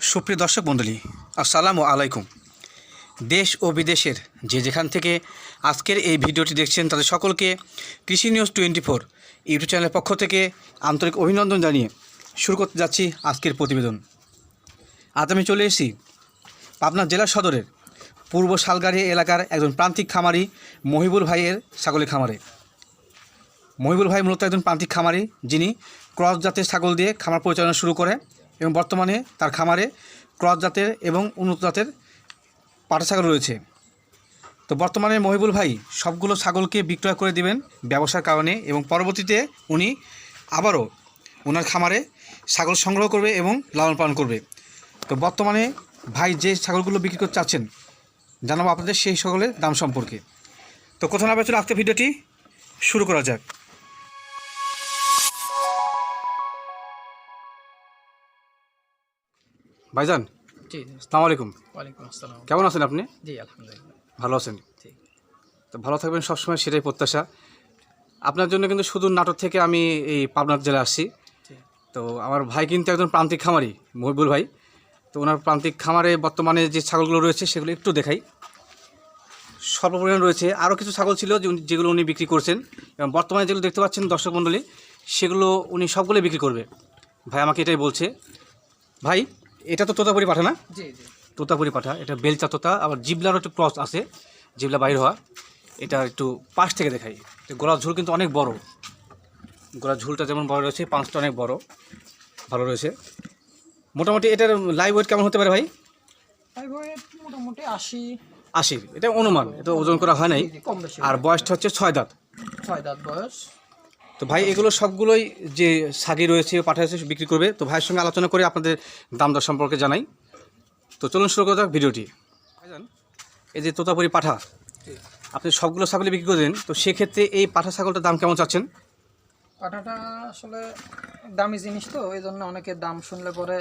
সুপ্রিয় দর্শক মণ্ডলী, আসসালামু আলাইকুম। দেশ ও বিদেশের যে যেখান থেকে আজকের এই ভিডিওটি দেখছেন তাদের সকলকে কৃষি নিউজ টোয়েন্টি ফোর ইউটিউব চ্যানেলের পক্ষ থেকে আন্তরিক অভিনন্দন জানিয়ে শুরু করতে যাচ্ছি আজকের প্রতিবেদন। আজ আমি চলে এসেছি পাবনা জেলা সদরের পূর্ব শালগাড়ি এলাকার একজন প্রান্তিক খামারি মহিবুল ভাইয়ের ছাগলের খামারে। মহিবুল ভাই মূলত একজন প্রান্তিক খামারি যিনি ক্রস জাতের ছাগল দিয়ে খামার পরিচালনা শুরু করে এবং বর্তমানে তার খামারে ক্রস জাতের এবং উন্নত জাতের পাটা ছাগল রয়েছে। তো বর্তমানে মহিবুল ভাই, সবগুলো ছাগলকে বিক্রয় করে দিবেন ব্যবসার কারণে এবং পরবর্তীতে উনি আবারও ওনার খামারে ছাগল সংগ্রহ করবে এবং লালন পালন করবে। তো বর্তমানে ভাই যে ছাগলগুলো বিক্রি করতে চাচ্ছেন, জানাব আপনাদের সেই সকলের দাম সম্পর্কে। তো কোথাও না চলে আজকে ভিডিওটি শুরু করা যাক। ভাইজান জি। সালাম আলাইকুম ওয়ালাইকুম আসসালাম। কেমন আছেন আপনি? জি আলহামদুলিল্লাহ। ভালো আছেন? জি। তো ভালো থাকবেন সবসময় সেটাই প্রত্যাশা। আপনার জন্য কিন্তু শুধু নাটক থেকে আমি এই পাবনার জেলা আসছি। তো আমার ভাই কিন্তু একজন প্রান্তিক খামারি মহিবুল ভাই। তো ওনার প্রান্তিক খামারে বর্তমানে যে ছাগলগুলো রয়েছে সেগুলো একটু দেখাই। স্বল্প পরিমাণ রয়েছে। আরও কিছু ছাগল ছিল যেগুলো উনি বিক্রি করছেন। এবং বর্তমানে যেগুলো দেখতে পাচ্ছেন দর্শক মণ্ডলী সেগুলো উনি সবগুলো বিক্রি করবে। ভাই আমাকে এটাই বলছে। ভাই এটা তো তোতাপুরি পাঠা না? তোতাপুরি পাঠা এটা বেলচা তোতা আবার জিবলারও একটু ক্রস আছে জিবলা বাইর হওয়া। এটা একটু পাশ থেকে দেখাই। গলার ঝুল কিন্তু অনেক বড়। গলার ঝুলটা যেমন বড় রয়েছে পাঁচটা অনেক বড় ভালো রয়েছে। মোটামুটি এটার লাইভ ওয়েট কেমন হতে পারে ভাই? মোটামুটি আশি। আশি এটা অনুমান এটা ওজন করা হয় নাই। আর বয়সটা হচ্ছে ছয় দাঁত। ছয় দাঁত বয়স। তো ভাই এগুলো সবগুলোই যে সাগি রয়েছে পাঠা রয়েছে বিক্রি করবে। তো ভাইয়ের সঙ্গে আলোচনা করে আপনাদের দাম দর সম্পর্কে জানাই। তো চলুন শুরু করা যাক ভিডিওটি। এই যে তোতাপুরি পাঠা, আপনি সবগুলো ছাগলে বিক্রি করে দেন তো সেক্ষেত্রে এই পাঠা ছাগলটার দাম কেমন চাচ্ছেন? পাঠাটা আসলে দামি জিনিস তো, এই জন্য অনেকে দাম শুনলে পরে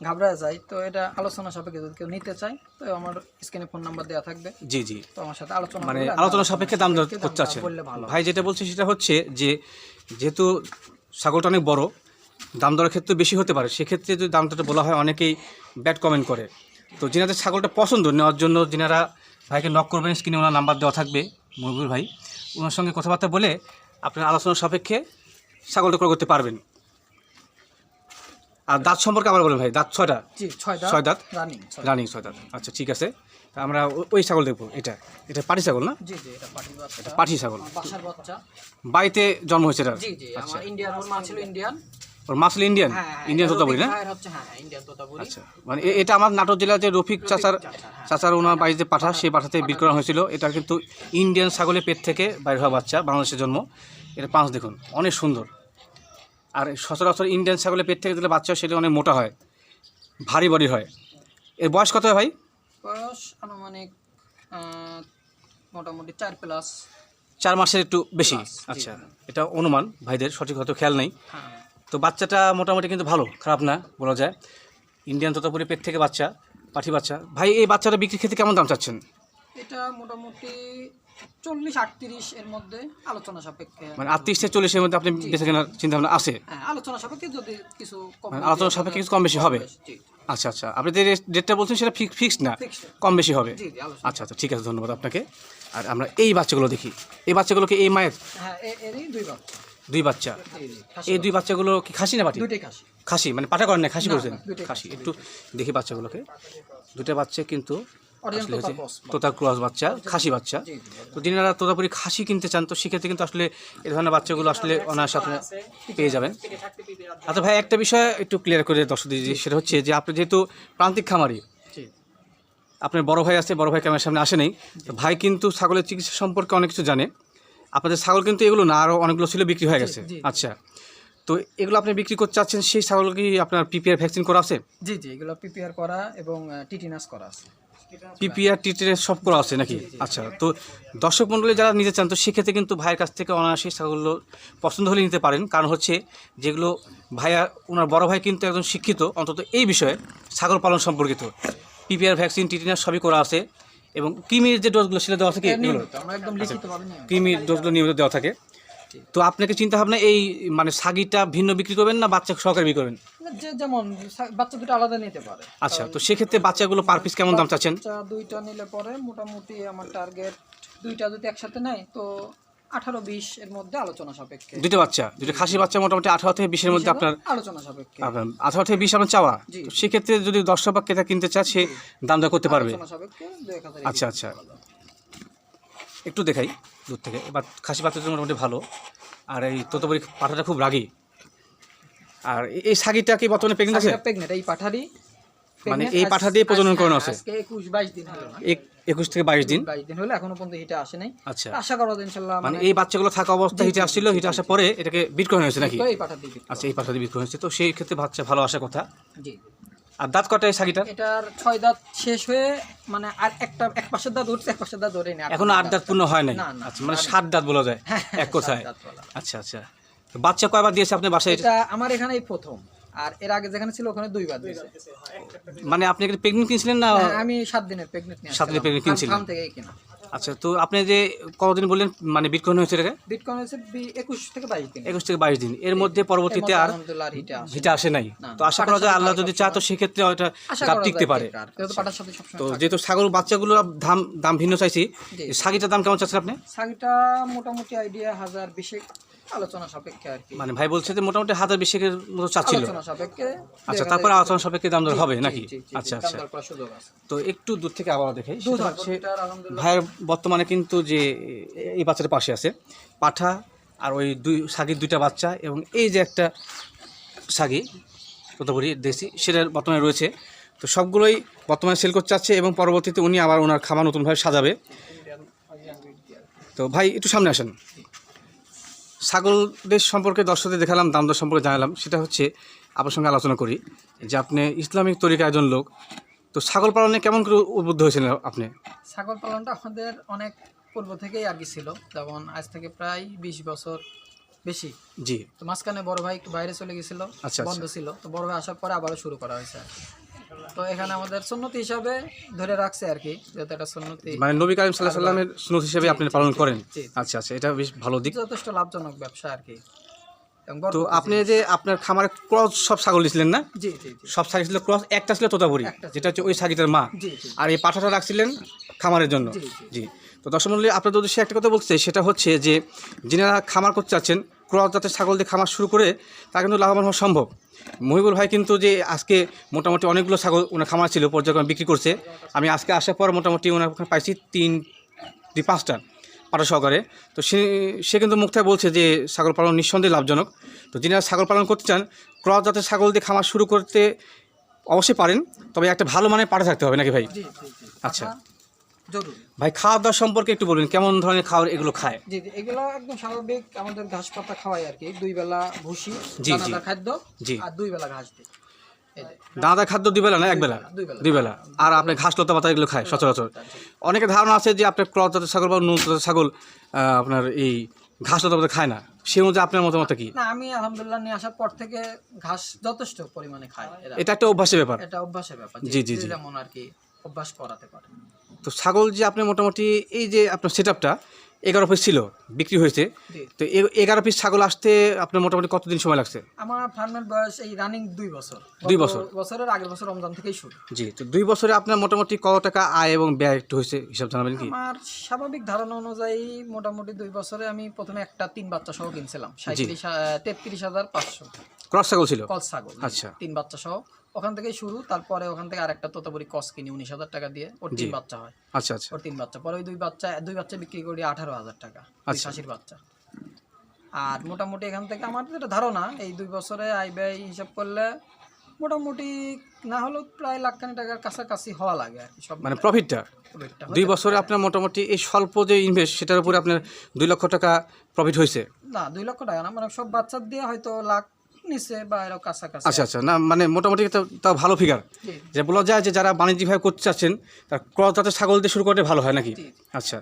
ঘাবড়া যায় তো এটা আলোচনা সাপেক্ষে যদি কেউ নিতে চায় তো আমার স্ক্রিনে ফোন নাম্বার দেওয়া থাকবে। জি জি। তো আমার সাথে আলোচনা মানে আলোচনা সাপেক্ষে দাম দর করতে ভালো ভাই যেটা বলছে সেটা হচ্ছে যে যেহেতু ছাগলটা অনেক বড় দাম দরের ক্ষেত্রে বেশি হতে পারে সেক্ষেত্রে যদি দামটা বলা হয় অনেকেই ব্যাড কমেন্ট করে। তো যিনাদের ছাগলটা পছন্দ নেওয়ার জন্য যিনারা ভাইকে নক করবেন স্ক্রিনে ওনার নাম্বার দেওয়া থাকবে মহিবুল ভাই। ওনার সঙ্গে কথাবার্তা বলে আপনার আলোচনার সাপেক্ষে ছাগলটা ক্রয় করতে পারবেন। আর দাঁত সম্পর্কে আবার বলেন ভাই দাঁত ছয়টা? ছয় দাঁত ছয় দাঁত? রানিং ছয় দাঁত। আচ্ছা ঠিক আছে। তা আমরা ওই ছাগল দেখব এটা। এটা পাটি ছাগল না? এটা পাটি ছাগল। আমার বাড়িতে জন্ম হয়েছে এটা? ইন্ডিয়ান ওর মাসল ইন্ডিয়ান হ্যাঁ হ্যাঁ, ইন্ডিয়ান এটা না? হ্যাঁ তোতাপুরি। আচ্ছা। মানে এটা আমার নাটোর জেলার যে রফিক চাচার হ্যাঁ। চাচার ওনার বাড়িতে পাঠা সেই পাঠাতে বিক্রি করা হয়েছিল। এটা কিন্তু ইন্ডিয়ান ছাগলের পেট থেকে বাইর হওয়া বাচ্চা বাংলাদেশের জন্ম। এটা পাঁচ দেখুন অনেক সুন্দর। আর সচরাচর ইন্ডিয়ান ছাগলের পেট থেকে দিলে বাচ্চা সেটা অনেক মোটা হয় ভারী বডি হয়। এর বয়স কত হয় ভাই? বয়স আনুমানিক মোটামুটি চার প্লাস। চার মাসের একটু বেশি? আচ্ছা এটা অনুমান ভাইদের সঠিক হয়তো খেয়াল নেই। হ্যাঁ। তো বাচ্চাটা মোটামুটি কিন্তু ভালো খারাপ না বলা যায়। ইন্ডিয়ান তোতাপুরি পেট থেকে বাচ্চা পাঠি বাচ্চা। ভাই এই বাচ্চাটা বিক্রি ক্ষেত্রে কেমন দাম চাচ্ছেন? এটা মোটামুটি চল্লিশ আটত্রিশ এর মধ্যে আলোচনা সাপেক্ষে। মানে আটত্রিশ থেকে চল্লিশের মধ্যে আপনি বেঁচে কেনার চিন্তা ভাবনা আছে? হ্যাঁ আলোচনা সাপেক্ষে যদি কিছু কম মানে আলোচনা সাপেক্ষে কিছু কম বেশি হবে? আচ্ছা আচ্ছা। আপনি যে ডেটটা বলছেন সেটা ফিক্সড না? কম বেশি হবে? আচ্ছা আচ্ছা ঠিক আছে ধন্যবাদ আপনাকে। আর আমরা এই বাচ্চাগুলো দেখি। এই বাচ্চাগুলোকে এই মায়ের? হ্যাঁ দুই বাচ্চা। দুই এই দুই বাচ্চাগুলো কি খাসি না দুইটাই খাসি। মানে পাঠা করেন না খাসি করেছেন? না, খাসি। একটু দেখি বাচ্চাগুলোকে। দুটো বাচ্চা কিন্তু আসলে তোতা ক্রস বাচ্চা খাসি বাচ্চা। তো যিনারা তোতাপুরি খাসি কিনতে চান তো সেক্ষেত্রে কিন্তু আসলে এই ধরনের বাচ্চাগুলো আসলে অনায়াসে আপনি পেয়ে যাবেন। আচ্ছা ভাই একটা বিষয় একটু ক্লিয়ার করে দর্শক দিদি সেটা হচ্ছে যে আপনি যেহেতু প্রান্তিক খামারি আপনার বড় ভাই আছে বড় ভাই ক্যামেরার সামনে আসে নেই তো ভাই কিন্তু ছাগলের চিকিৎসা সম্পর্কে অনেক কিছু জানে। আপনাদের ছাগল কিন্তু এগুলো না আরও অনেকগুলো ছিল বিক্রি হয়ে গেছে। আচ্ছা তো এগুলো আপনি বিক্রি করতে চাচ্ছেন সেই ছাগল কি আপনার পিপিআর ভ্যাকসিন করা আছে? জি জি এগুলো পিপিআর করা এবং টিটিনাস করা আছে। পিপিআর টিটিএস সব করা আছে নাকি? আচ্ছা তো দর্শক মণ্ডলী যারা নিতে চান তো সেক্ষেত্রে কিন্তু ভাইয়ের কাছ থেকে অনায়াসে ছাগলগুলো পছন্দ হলে নিতে পারেন। কারণ হচ্ছে যেগুলো ভাইয়া ওনার বড় ভাই কিন্তু একজন শিক্ষিত অন্তত এই বিষয়ে ছাগল পালন সম্পর্কিত। পিপিআর ভ্যাকসিন টিটিনাস সবই করা আছে। এবং কৃমির যে ডোজগুলো সেটা দেওয়া থাকে কৃমির ডোজগুলো নিয়মিত দেওয়া থাকে। তো আপনাকে চিন্তা ভাবনা এই মানে সাগিটা ভিন্ন বিক্রি করবেন না বাচ্চা সহকারে বিক্রি করবেন? যে যেমন বাচ্চা দুটো আলাদা নিতে পারে। আচ্ছা তো সেক্ষেত্রে বাচ্চাগুলো পার পিস কেমন দাম চাচ্ছেন? দুইটা নিলে পরে মোটামুটি আমার টার্গেট দুইটা যদি একসাথে নেয় তো আঠারো বিশ এর মধ্যে আলোচনা সাপেক্ষে। দুটো বাচ্চা দুটো খাসি বাচ্চা মোটামুটি আঠারো থেকে বিশের মধ্যে আপনার আলোচনা সাপেক্ষে। আপনার আঠারো থেকে বিশ আপনার চাওয়া। সেক্ষেত্রে যদি দর্শক বা ক্রেতা কিনতে চায় সে দাম দর করতে পারবে। আচ্ছা, আচ্ছা। একটু দেখাই। দূর থেকে। এবার খাসি বাচ্চাটা মোটামুটি ভালো। আর এই তোতবরি পাঠাটা খুব রাগী। আর এই সাগিটা কি বর্তমানে প্রেগনেন্ট আছে? প্রেগনেন্ট এই পাঠারি মানে এই পাঠা দিয়ে প্রজনন করানো আছে? একুশ বাইশ দিন হলো একুশ থেকে বাইশ দিন? বাইশ দিন হলো এখনও পর্যন্ত হিটে আসে নাই। আচ্ছা। আশা করা যায় ইনশাল্লাহ মানে এই বাচ্চাগুলো থাকা অবস্থায় হিটে আসছিল হিটে আসার পরে এটাকে বিট করানো হয়েছে নাকি? এই পাঠা দিয়ে আচ্ছা এই পাঠা দিয়ে বিট করানো হয়েছে। তো সেই ক্ষেত্রে বাচ্চা ভালো আসার কথা? জি। আর দাঁত কটা এই এটার ছয় দাঁত শেষ হয়ে মানে আর একটা এক পাশের দাঁত উঠছে এক পাশের দাঁত এখনও আট দাঁত পূর্ণ হয় নাই? আচ্ছা মানে সাত দাঁত বলা যায় এক কথায়? আচ্ছা আচ্ছা। বাচ্চা কয়বার দিয়েছে আপনার বাসায়? এটা? আমার এখানে প্রথম। আর এর আগে যেখানে ছিল ওখানে দুইবার দিয়েছে। মানে আপনি কি প্রেগনেন্ট কিনছিলেন না হ্যাঁ, আমি সাত দিনের প্রেগনেন্ট সাত দিনের পিকনিক কিনছিলেন? থেকে কিনা। আচ্ছা তো আপনি যে কতদিন বললেন মানে বিটকয়েন হয়েছে এটাকে? বিটকয়েন হয়েছে একুশ থেকে বাইশ দিন। একুশ থেকে বাইশ দিন। এর মধ্যে পরবর্তীতে আর হিটা আসে। নাই। তো আশা করা যায় আল্লাহ যদি চায় তো সেক্ষেত্রে ক্ষেত্রে এটা দাম টিকতে পারে। তো। যেহেতু ছাগল বাচ্চাগুলোর দাম দাম ভিন্ন চাইছি। সাগিটার দাম কেমন চাচ্ছেন আপনি? সাগিটা মোটামুটি আইডিয়া হাজার বিশেক। আলোচনা সাপেক্ষে আর কি। মানে ভাই বলছে যে মোটামুটি হাজার বিশেকের মতো চাচ্ছিল আলোচনা সাপেক্ষে আচ্ছা তারপরে আলোচনা সাপেক্ষে দাম দর হবে নাকি? আচ্ছা আচ্ছা। তো একটু দূর থেকে আবার আলহামদুলিল্লাহ। ভাইয়ের বর্তমানে কিন্তু যে এই বাচ্চাটার পাশে আছে পাঠা আর ওই দুই সাগির দুইটা বাচ্চা এবং এই যে একটা সাগি তোতাপুরি দেশি সেটা বর্তমানে রয়েছে। তো সবগুলোই বর্তমানে সেল করতে চাচ্ছে এবং পরবর্তীতে উনি আবার ওনার খাবার নতুনভাবে সাজাবে। তো ভাই একটু সামনে আসেন। ছাগলদের সম্পর্কে দর্শকদের দেখালাম দাম দর সম্পর্কে জানালাম। সেটা হচ্ছে আপনার সঙ্গে আলোচনা করি যে আপনি ইসলামিক তরিকা একজন লোক। তো ছাগল পালনে কেমন করে উদ্বুদ্ধ হয়েছিলেন আপনি? ছাগল পালনটা আমাদের অনেক পূর্ব থেকেই আগে ছিল যেমন আজ থেকে প্রায় বিশ বছর বেশি। জি। তো মাঝখানে বড় ভাই একটু বাইরে চলে গেছিল আচ্ছা, বন্ধ ছিল। তো বড় ভাই আসার পরে আবারও শুরু করা হয়েছে। তো এখানে আমাদের সুন্নতি হিসাবে ধরে রাখছে আর কি যেহেতু একটা সুন্নতি। মানে নবী কারিম সাল্লাহ সাল্লামের সুনত হিসেবে আপনি পালন করেন? জি। আচ্ছা আচ্ছা এটা বেশ ভালো দিক। যথেষ্ট লাভজনক ব্যবসা আর কি। এবং তো বরকতি আপনি যে আপনার খামারে ক্রস সব ছাগল দিয়েছিলেন না? জি জি জি। সব ছাগল ছিল ক্রস একটা ছিল তোতাপুরি একটা ছিল। যেটা হচ্ছে ওই ছাগিটার মা। জি জি। আর এই পাঠাটা রাখছিলেন খামারের জন্য। জি, জি। জি। তো দর্শক মন্ডলী আপনাদের উদ্দেশ্যে একটা কথা বলতে চাই, সেটা হচ্ছে যে যিনারা খামার করতে চাচ্ছেন ক্রস জাতের ছাগল দিয়ে খামার শুরু করে তা কিন্তু লাভবান হওয়া সম্ভব। মহিবুল ভাই কিন্তু যে আজকে মোটামুটি অনেকগুলো ছাগল ওনার খামার ছিল পর্যায়ক্রমে বিক্রি করছে। আমি আজকে আসার পর মোটামুটি ওনার ওখানে পাইছি তিন দুই পাঁচটা পাটা সহকারে। তো সে সে কিন্তু মুখটা বলছে যে ছাগল পালন নিঃসন্দেহে লাভজনক। তো যিনি ছাগল পালন করতে চান ক্রস জাতের ছাগল দিয়ে খামার শুরু করতে অবশ্যই পারেন। তবে একটা ভালো মানের পাঠা থাকতে হবে নাকি ভাই? আচ্ছা। জরুরি। ভাই খাওয়া দাওয়া সম্পর্কে একটু বলবেন কেমন ধরনের খাবার এগুলো খায়? জি জি এগুলো একদম স্বাভাবিক আমাদের ঘাস পাতা খাওয়াই আর কি। দুই বেলা ভুসি জি, জি। খাদ্য জি। আর দুই বেলা ঘাস দিই দাদা খাদ্য দুই বেলা না এক বেলা? দুই বেলা। আর আপনি ঘাস লতা পাতা এগুলো খায় সচরাচর। অনেকের ধারণা আছে যে আপনার ক্রস জাতের ছাগল বা নুন জাতের ছাগল আপনার এই ঘাস লতা পাতা খায় না। সে অনুযায়ী আপনার মতামত কি? না আমি আলহামদুলিল্লাহ নিয়ে আসার পর থেকে ঘাস যথেষ্ট পরিমাণে খায় এটা একটা অভ্যাসের ব্যাপার। এটা অভ্যাসের ব্যাপার জি, জি, জি। যেমন আর কি অভ্যাস করাতে পারে। তো ছাগল যে আপনি মোটামুটি এই যে আপনার সেট আপটা এগারো পিস ছিল বিক্রি হয়েছে। তো এগারো পিস ছাগল আসতে আপনার মোটামুটি কতদিন সময় লাগছে? আমার ফার্মের বয়স এই রানিং দুই বছর। দুই বছর? বছরের আগের বছর রমজান থেকেই শুরু। জি তো দুই বছরে আপনার মোটামুটি কত টাকা আয় এবং ব্যয় একটু হয়েছে হিসাব জানাবেন কি? আমার স্বাভাবিক ধারণা অনুযায়ী মোটামুটি দুই বছরে আমি প্রথমে একটা তিন বাচ্চা সহ কিনছিলাম। সাঁত্রিশ তেত্রিশ হাজার পাঁচশো। ক্রস ছাগল ছিল? কল ছাগল আচ্ছা। তিন বাচ্চা সহ। ওখান থেকে শুরু তারপরে ওখান থেকে আরেকটা তোতাপুরি কস কিনি উনিশ হাজার টাকা দিয়ে। ওর তিন বাচ্চা হয়। আচ্ছা আচ্ছা। ওর তিন বাচ্চা। পরে ওই দুই বাচ্চা দুই বাচ্চা বিক্রি করি আঠারো হাজার টাকা দুই আচ্ছা। বাচ্চা। আর মোটামুটি এখান থেকে আমার যেটা ধারণা এই দুই বছরে আয় ব্যয় হিসাব করলে মোটামুটি না হলেও প্রায় লাখ খানি টাকার কাছাকাছি হওয়া লাগে আর কি সব মানে প্রফিটটা দুই বছরে আপনার মোটামুটি এই স্বল্প যে ইনভেস্ট সেটার উপরে আপনার দুই লক্ষ টাকা প্রফিট হয়েছে? না দুই লক্ষ টাকা না মানে সব বাচ্চার দিয়ে হয়তো লাখ নিচে বা এরকম কাছাকাছি আচ্ছা আচ্ছা। না মানে মোটামুটি তা- তাও ভালো ফিগার যে বলা যায় যে যারা বাণিজ্যিকভাবে করতে চাচ্ছেন তার ক্রস জাতের ছাগল দিয়ে শুরু করতে ভালো হয় নাকি? আচ্ছা।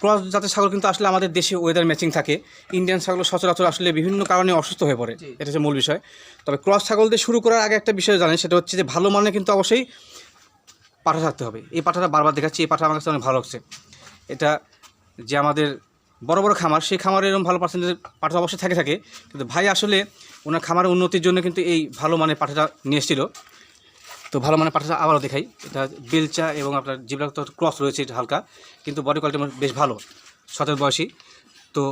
ক্রস জাতের ছাগল কিন্তু আসলে আমাদের দেশে ওয়েদার ম্যাচিং থাকে। ইন্ডিয়ান ছাগল সচরাচর আসলে বিভিন্ন কারণে অসুস্থ হয়ে পড়ে। এটা হচ্ছে মূল বিষয়। তবে ক্রস ছাগল দিয়ে শুরু করার আগে একটা বিষয় জানেন সেটা হচ্ছে যে ভালো মানে কিন্তু অবশ্যই পাঠা থাকতে হবে। এই পাঠাটা বারবার দেখাচ্ছি এই পাঠা আমার কাছে অনেক ভালো লাগছে। এটা যে আমাদের বড় বড় খামার, সেই খামারে এরকম ভালো পার্সেন্টেজ পাঠা অবশ্যই থাকে থাকে। কিন্তু ভাই আসলে ওনার খামারের উন্নতির জন্য কিন্তু এই ভালো মানের পাঠাটা নিয়ে এসেছিল। তো ভালো মানের পাঠাটা আবারও দেখাই। এটা বেলচা এবং আপনার জিবলা তো ক্রস রয়েছে, এটা হালকা। কিন্তু বডি কোয়ালিটি আমার বেশ ভালো, সতেরো বয়সী। তো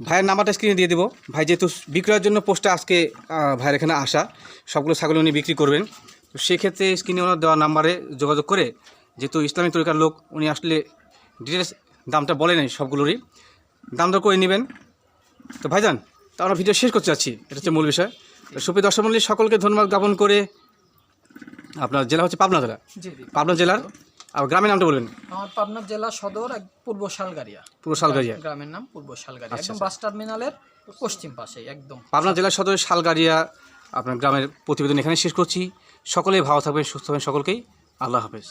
ভাইয়ের নাম্বারটা স্ক্রিনে দিয়ে দেবো। ভাই যেহেতু বিক্রয়ের জন্য পোস্টটা আজকে ভাইয়ের এখানে আসা, সবগুলো ছাগল উনি বিক্রি করবেন। তো সেক্ষেত্রে স্ক্রিনে ওনার দেওয়া নাম্বারে যোগাযোগ করে, যেহেতু ইসলামিক তরিকার লোক, উনি আসলে ডিটেলস দামটা বলে নেই সবগুলোরই। দাম দর করে নেবেন। তো ভাইজান তো আমরা ভিডিও শেষ করতে চাচ্ছি এটা হচ্ছে মূল বিষয়। তো সুপ্রিয় দর্শক মন্ডলী সকলকে ধন্যবাদ জ্ঞাপন করে আপনার জেলা হচ্ছে পাবনা জেলা। পাবনা জেলার আর গ্রামের নামটা বলবেন। আমার পাবনা জেলা সদর এক পূর্ব শালগারিয়া পুরো শালগাড়িয়া। গ্রামের নাম পূর্ব শালগারিয়া আচ্ছা, একদম বাস টার্মিনালের পশ্চিম পাশে একদম। পাবনা জেলার সদর শালগাড়িয়া আপনার গ্রামের প্রতিবেদন এখানে শেষ করছি। সকলেই ভালো থাকবেন সুস্থ থাকবেন সকলকেই। আল্লাহ হাফেজ।